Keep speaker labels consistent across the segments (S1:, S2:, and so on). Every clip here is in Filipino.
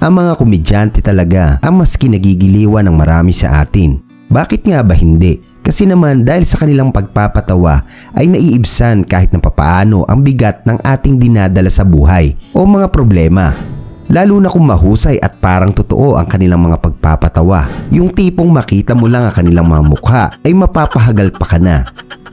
S1: Ang mga komedyante talaga ang mas kinagigiliwan ng marami sa atin. Bakit nga ba hindi? Kasi naman dahil sa kanilang pagpapatawa ay naiibsan kahit na papaano ang bigat ng ating dinadala sa buhay o mga problema. Lalo na kung mahusay at parang totoo ang kanilang mga pagpapatawa. Yung tipong makita mo lang ang kanilang mga mukha ay mapapahagal pa ka na.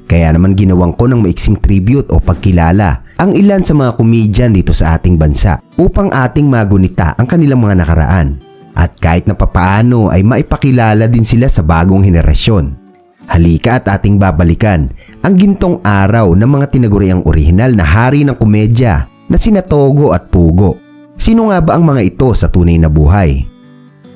S1: Kaya naman ginawang ko ng maiksing tribute o pagkilala ang ilan sa mga komedyan dito sa ating bansa upang ating magunita ang kanilang mga nakaraan. At kahit na papaano ay maipakilala din sila sa bagong henerasyon. Halika at ating babalikan ang gintong araw ng mga tinaguriang orihinal na hari ng komedya na sina Togo at Pugo. Sino nga ba ang mga ito sa tunay na buhay?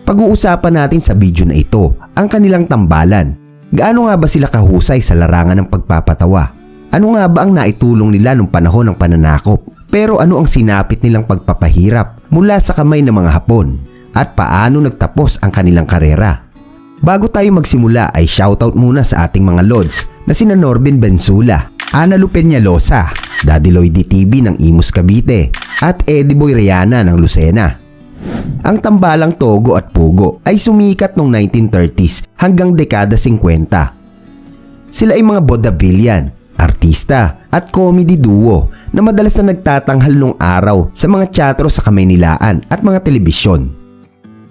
S1: Pag-uusapan natin sa video na ito ang kanilang tambalan. Gaano nga ba sila kahusay sa larangan ng pagpapatawa? Ano nga ba ang naitulong nila nung panahon ng pananakop? Pero ano ang sinapit nilang pagpapahirap mula sa kamay ng mga Hapon? At paano nagtapos ang kanilang karera? Bago tayo magsimula ay shoutout muna sa ating mga lods na sina Norbin Bensula, Ana Lupeñalosa, Daddy Lloyd TV ng Imus Cavite at Eddie Boy Riana ng Lucena. Ang tambalang Togo at Pugo ay sumikat noong 1930s hanggang dekada 50. Sila ay mga bodabilyan, artista at comedy duo na madalas na nagtatanghal nung araw sa mga teatro sa Kamaynilaan at mga telebisyon.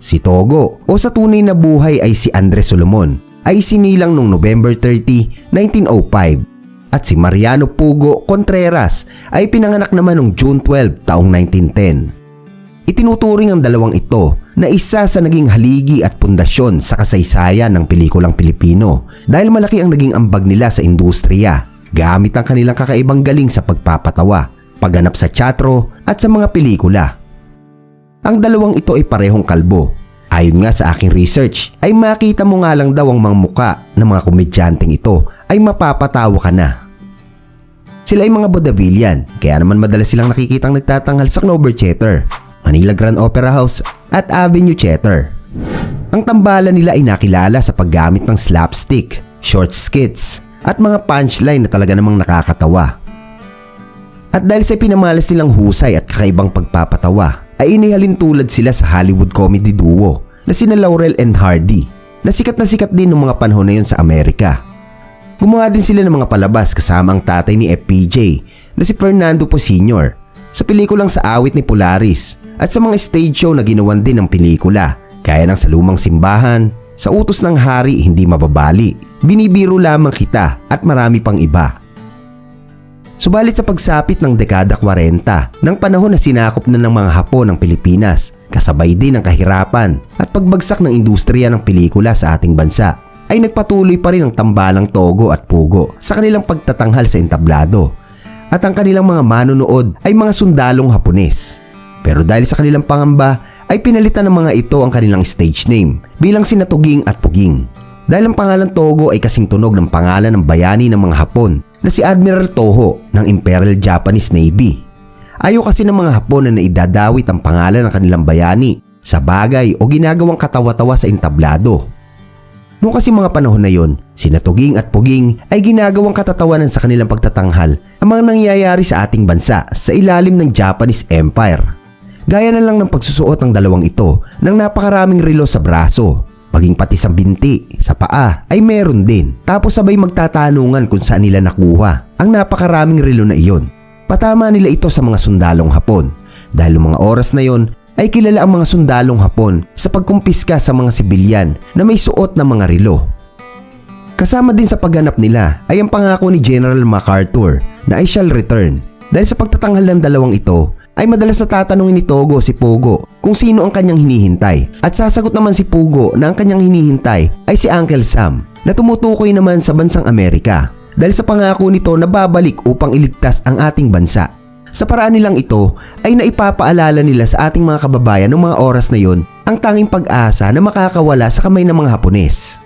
S1: Si Togo o sa tunay na buhay ay si Andres Solomon ay sinilang noong November 30, 1905 at si Mariano Pugo Contreras ay pinanganak naman noong June 12 taong 1910. Itinuturing ang dalawang ito na isa sa naging haligi at pundasyon sa kasaysayan ng pelikulang Pilipino dahil malaki ang naging ambag nila sa industriya gamit ang kanilang kakaibang galing sa pagpapatawa, pagganap sa teatro at sa mga pelikula. Ang dalawang ito ay parehong kalbo. Ayon nga sa aking research, ay makita mo nga lang daw ang mga muka ng mga komedyanteng ito ay mapapatawa ka na. Sila ay mga Bodavillian, kaya naman madalas silang nakikitang nagtatanghal sa Clover Theater, Manila Grand Opera House at Avenue Theater. Ang tambalan nila ay nakilala sa paggamit ng slapstick, short skits, at mga punchline na talaga namang nakakatawa. At dahil sa pinamalas nilang husay at kakaibang pagpapatawa, ay inihalin tulad sila sa Hollywood comedy duo na sina Laurel and Hardy na sikat na sikat din noong mga panahon na yun sa Amerika. Gumawa din sila ng mga palabas kasama ang tatay ni FPJ na si Fernando Po Sr. sa pelikulang sa awit ni Polaris at sa mga stage show na ginawan din ng pelikula kaya ng sa lumang simbahan, sa utos ng hari hindi mababali, binibiro lamang kita at marami pang iba. Subalit sa pagsapit ng dekada 40 ng panahon na sinakop na ng mga Hapon ng Pilipinas, kasabay din ang kahirapan at pagbagsak ng industriya ng pelikula sa ating bansa, ay nagpatuloy pa rin ang tambalang Togo at Pugo sa kanilang pagtatanghal sa entablado at ang kanilang mga manunood ay mga sundalong Hapones. Pero dahil sa kanilang pangamba ay pinalitan ng mga ito ang kanilang stage name bilang sinatuging at puging. Dahil ang pangalan Togo ay kasing tunog ng pangalan ng bayani ng mga Hapon na si Admiral Toho ng Imperial Japanese Navy. Ayaw kasi ng mga Hapon na naidadawit ang pangalan ng kanilang bayani sa bagay o ginagawang katawa-tawa sa entablado. Noong kasi mga panahon na yon, sina Tuging at Puging ay ginagawang katatawanan sa kanilang pagtatanghal ang mga nangyayari sa ating bansa sa ilalim ng Japanese Empire. Gaya na lang ng pagsusuot ng dalawang ito ng napakaraming relo sa braso Maging pati sa binti, sa paa ay meron din. Tapos sabay magtatanungan kung saan nila nakuha ang napakaraming relo na iyon. Patama nila ito sa mga sundalong Hapon. Dahil mga oras na yon ay kilala ang mga sundalong Hapon sa pagkumpiska sa mga sibilyan na may suot na mga relo. Kasama din sa pagganap nila ay ang pangako ni General MacArthur na I shall return. Dahil sa pagtatanghal ng dalawang ito ay madalas na tatanungin ni Togo si Pogo kung sino ang kanyang hinihintay. At sasagot naman si Pugo na ang kanyang hinihintay ay si Uncle Sam na tumutukoy naman sa bansang Amerika dahil sa pangako nito na babalik upang iligtas ang ating bansa. Sa paraan nilang ito ay naipapaalala nila sa ating mga kababayan noong mga oras na yon ang tanging pag-asa na makakawala sa kamay ng mga Hapones.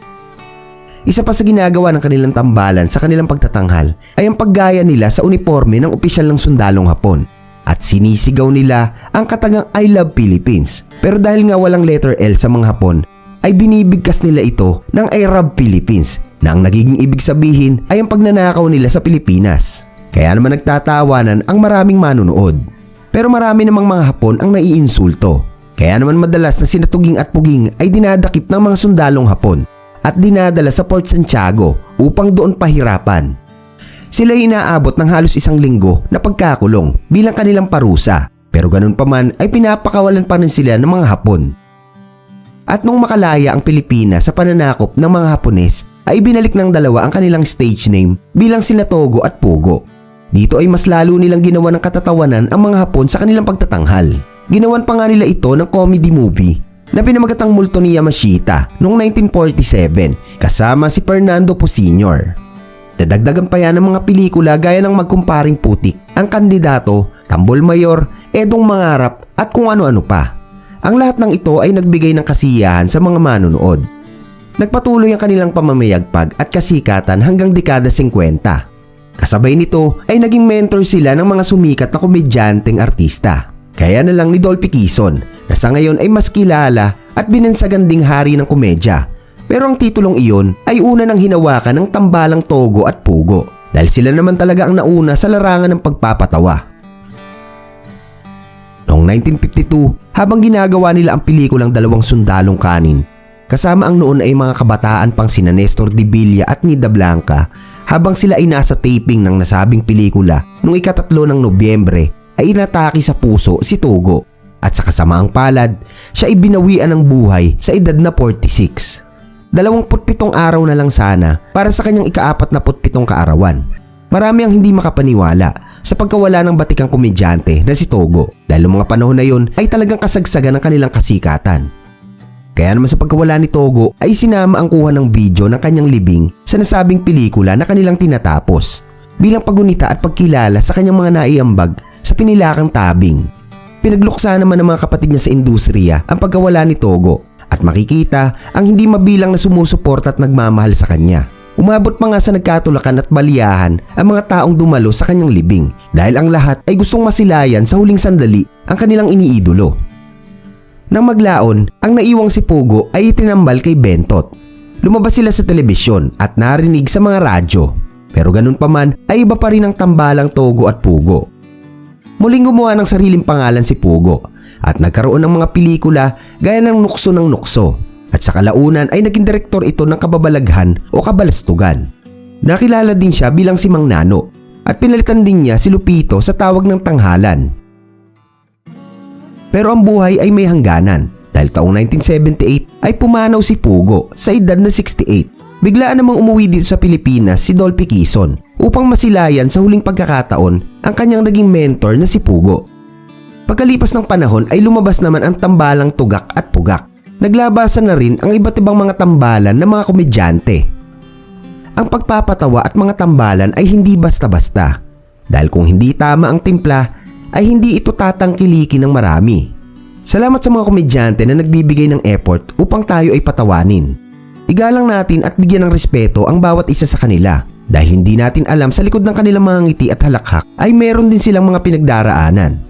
S1: Isa pa sa ginagawa ng kanilang tambalan sa kanilang pagtatanghal ay ang paggaya nila sa uniforme ng opisyal ng sundalong Hapon at sinisigaw nila ang katagang I love Philippines. Pero dahil nga walang letter L sa mga Hapon, ay binibigkas nila ito ng I love Philippines na ang nagiging ibig sabihin ay ang pagnanakaw nila sa Pilipinas. Kaya naman nagtatawanan ang maraming manunood. Pero marami namang mga Hapon ang naiinsulto. Kaya naman madalas na sina Tuging at Puging ay dinadakip ng mga sundalong Hapon at dinadala sa Port Santiago upang doon pahirapan. Sila inaabot ng halos isang linggo na pagkakulong bilang kanilang parusa pero ganun pa man ay pinapakawalan pa rin sila ng mga Hapon. At nung makalaya ang Pilipinas sa pananakop ng mga Hapones ay binalik ng dalawa ang kanilang stage name bilang sina Togo at Pugo. Dito ay mas lalo nilang ginawa ng katatawanan ang mga Hapon sa kanilang pagtatanghal. Ginawan pa nga nila ito ng comedy movie na pinamagatang multo ni Yamashita noong 1947 kasama si Fernando Po Sr. Dadagdagan pa yan ng mga pelikula gaya ng Magkumparing Putik, Ang Kandidato, Tambol Mayor, Edong Mangarap at kung ano-ano pa. Ang lahat ng ito ay nagbigay ng kasiyahan sa mga manonood. Nagpatuloy ang kanilang pamamayagpag at kasikatan hanggang dekada 50. Kasabay nito ay naging mentor sila ng mga sumikat na komedyanteng artista. Kaya na lang ni Dolphy Quezon na sa ngayon ay mas kilala at binansagan ding hari ng komedya. Pero ang titulong iyon ay una ng hinawakan ng tambalang Togo at Pugo dahil sila naman talaga ang nauna sa larangan ng pagpapatawa. Noong 1952, habang ginagawa nila ang pelikulang Dalawang Sundalong Kanin, kasama ang noon ay mga kabataan pang sina Nestor de Villa at Nida Blanca, habang sila ay nasa taping ng nasabing pelikula noong ikatatlo ng Nobyembre ay inatake sa puso si Togo at sa kasamaang palad, siya ay binawian ng buhay sa edad na 46. 27 araw na lang sana para sa kanyang ikaapat na putpitong kaarawan. Marami ang hindi makapaniwala sa pagkawala ng batikang komedyante na si Togo dahil mga panahon na yon ay talagang kasagsagan ng kanilang kasikatan. Kaya naman sa pagkawala ni Togo ay sinama ang kuha ng video ng kanyang libing sa nasabing pelikula na kanilang tinatapos bilang pagunita at pagkilala sa kanyang mga naiambag sa pinilakang tabing. Pinagluksa naman ng mga kapatid niya sa industriya ang pagkawala ni Togo at makikita ang hindi mabilang na sumusuporta at nagmamahal sa kanya. Umabot pa nga sa nagkatulakan at baliyahan ang mga taong dumalo sa kanyang libing dahil ang lahat ay gustong masilayan sa huling sandali ang kanilang iniidolo. Nang maglaon, ang naiwang si Pugo ay itinambal kay Bentot. Lumabas sila sa telebisyon at narinig sa mga radyo. Pero ganun pa man ay iba pa rin ang tambalang Togo at Pugo. Muling gumawa ng sariling pangalan si Pugo at nagkaroon ng mga pelikula gaya ng Nukso ng Nukso at sa kalaunan ay naging direktor ito ng kababalaghan o kabalastugan. Nakilala din siya bilang si Mang Nano at pinalitan din niya si Lupito sa tawag ng tanghalan. Pero ang buhay ay may hangganan dahil taong 1978 ay pumanaw si Pugo sa edad na 68. Biglaan namang umuwi dito sa Pilipinas si Dolphy Quezon upang masilayan sa huling pagkakataon ang kanyang naging mentor na si Pugo. Pagkalipas ng panahon ay lumabas naman ang tambalang tugak at pugak. Naglabasan na rin ang iba't ibang mga tambalan ng mga komedyante. Ang pagpapatawa at mga tambalan ay hindi basta-basta. Dahil kung hindi tama ang timpla, ay hindi ito tatangkilikin ng marami. Salamat sa mga komedyante na nagbibigay ng effort upang tayo ay patawanin. Igalang natin at bigyan ng respeto ang bawat isa sa kanila dahil hindi natin alam sa likod ng kanilang mga ngiti at halakhak ay meron din silang mga pinagdaraanan.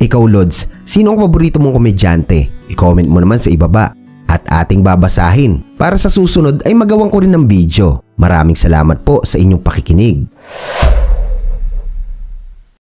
S1: Ikaw Lods, sino ang paborito mong komedyante? I-comment mo naman sa ibaba at ating babasahin para sa susunod ay magawang ko rin ng video. Maraming salamat po sa inyong pakikinig.